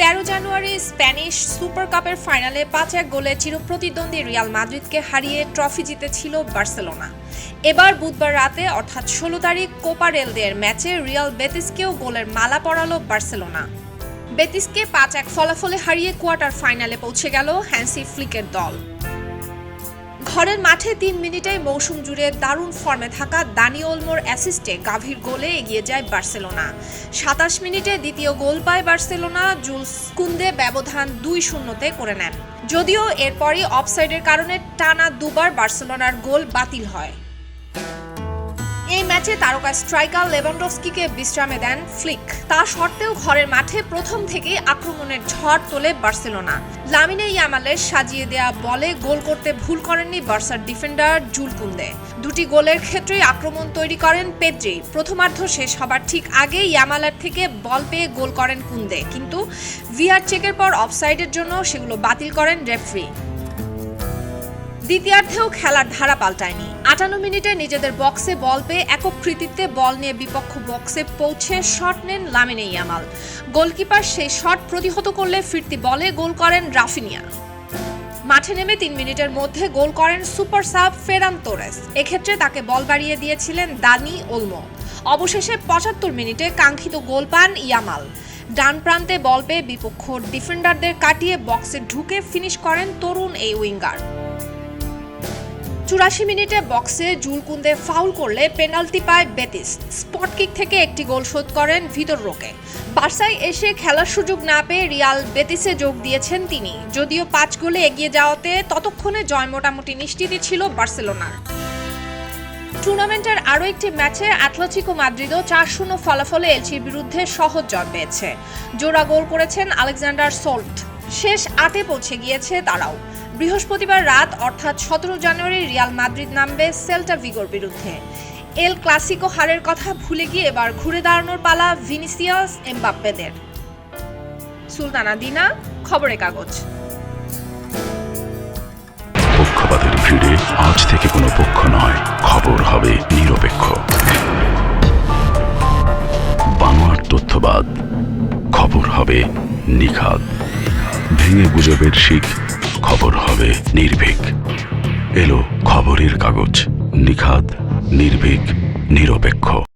তেরো জানুয়ারি Spanish super কাপের ফাইনালে পাঁচ এক গোলে চিরপ্রতিদ্বন্দ্বী রিয়াল মাদ্রিদকে হারিয়ে ট্রফি জিতেছিল বার্সেলোনা। এবার বুধবার রাতে, অর্থাৎ ষোলো তারিখ, কোপা রেলদের ম্যাচে রিয়াল বেতিসকেও গোলের মালা পরালো বার্সেলোনা। বেতিসকে পাঁচ এক ফলাফলে হারিয়ে কোয়ার্টার ফাইনালে পৌঁছে গেল হ্যান্সি ফ্লিকের দল। ঘরের মাঠে তিন মিনিটেই মৌসুম জুড়ে দারুণ ফর্মে থাকা দানি ওলমোর অ্যাসিস্টে গাভীর গোলে এগিয়ে যায় বার্সেলোনা। সাতাশ মিনিটে দ্বিতীয় গোল পায় বার্সেলোনা, জুলস কুন্দে ব্যবধান দুই শূন্যতে করে নেন। যদিও এরপরই অফসাইডের কারণে টানা দুবার বার্সেলোনার গোল বাতিল হয়। এই ম্যাচে তারকা স্ট্রাইকার লেভানডস্কিকে বিশ্রামে দেন ফ্লিক। তা সত্ত্বেও ঘরের মাঠে প্রথম থেকেই আক্রমণের ঝড় তোলে বার্সেলোনা। লামিনে ইয়ামালের সাজিয়ে দেয়া বলে গোল করতে ভুল করেননি বার্সার ডিফেন্ডার জুল কুন্দে। দুটি গোলের ক্ষেত্রেই আক্রমণ তৈরি করেন পেদ্রি। প্রথমার্ধ শেষ হবার ঠিক আগে ইয়ামালার থেকে বল পেয়ে গোল করেন কুন্দে। কিন্তু ভিআর চেকের পর অফসাইডের জন্য সেগুলো বাতিল করেন রেফরি। দ্বিতীয়ার্ধেও খেলার ধারা পাল্টায়নি। আটান্ন মিনিটে নিজেদের বক্সে বল পেয়ে একক কৃতিত্বে বল নিয়ে বিপক্ষ বক্সে পৌঁছে শট নেন লামিনে ইয়ামাল। গোলকিপার সেই শট প্রতিহত করলে ফিরতি বলে গোল করেন রাফিনিয়া। মাঠে নেমে তিন মিনিটের মধ্যে গোল করেন সুপার সাব ফেরান তোরেস। এক্ষেত্রে তাকে বল বাড়িয়ে দিয়েছিলেন দানি ওলমো। অবশেষে পঁচাত্তর মিনিটে কাঙ্ক্ষিত গোল পান ইয়ামাল। ডান প্রান্তে বল পেয়ে বিপক্ষ ডিফেন্ডারদের কাটিয়ে বক্সে ঢুকে ফিনিশ করেন তরুণ এই উইঙ্গার। চুরাশি মিনিটে বক্সে জুলকুন্দে ফাউল করলে পেনাল্টি পায় বেতিস। স্পট কিক থেকে একটি গোল শোধ করেন ভিতর রোকে। বার্সায় এসে খেলার সুযোগ না পেয়ে রিয়াল বেতিসে যোগ দিয়েছেন তিনি। যদিও পাঁচ গোলে এগিয়ে যাওয়াতে ততক্ষণে জয় মোটামুটি নিশ্চিতই ছিল বার্সেলোনার। টুর্নামেন্টের আরও একটি ম্যাচে অ্যাথলেটিকো মাদ্রিদও চার শূন্য ফলাফলে এলচির বিরুদ্ধে সহজ জয় পেয়েছে। জোড়া গোল করেছেন আলেকজান্ডার সোল্ট। শেষ আটে পৌঁছে গিয়েছে তারাও। বৃহস্পতিবার রাত, অর্থাৎ সতেরো জানুয়ারি, রিয়াল মাদ্রিদ নামবে সেল্টা ভিগোর বিরুদ্ধে। এল ক্লাসিকো হারের কথা ভুলে গিয়ে এবার ঘুরে দাঁড়ানোর পালা ভিনিসিয়াস এমবাপ্পেদের। সুলতানা দিনা, খবরের কাগজ। পক্ষপাতের ভিড়ে আজ থেকে কোনো পক্ষ নয়, খবর হবে নিরপেক্ষ। বানোয়ার তথ্যবাদ, খবর হবে নিখাদ। ভেঙে গুজবের শিখ খবর হবে নির্ভীক। এলো খবরের কাগজ। নিখাত নির্ভীক নিরপেক্ষ।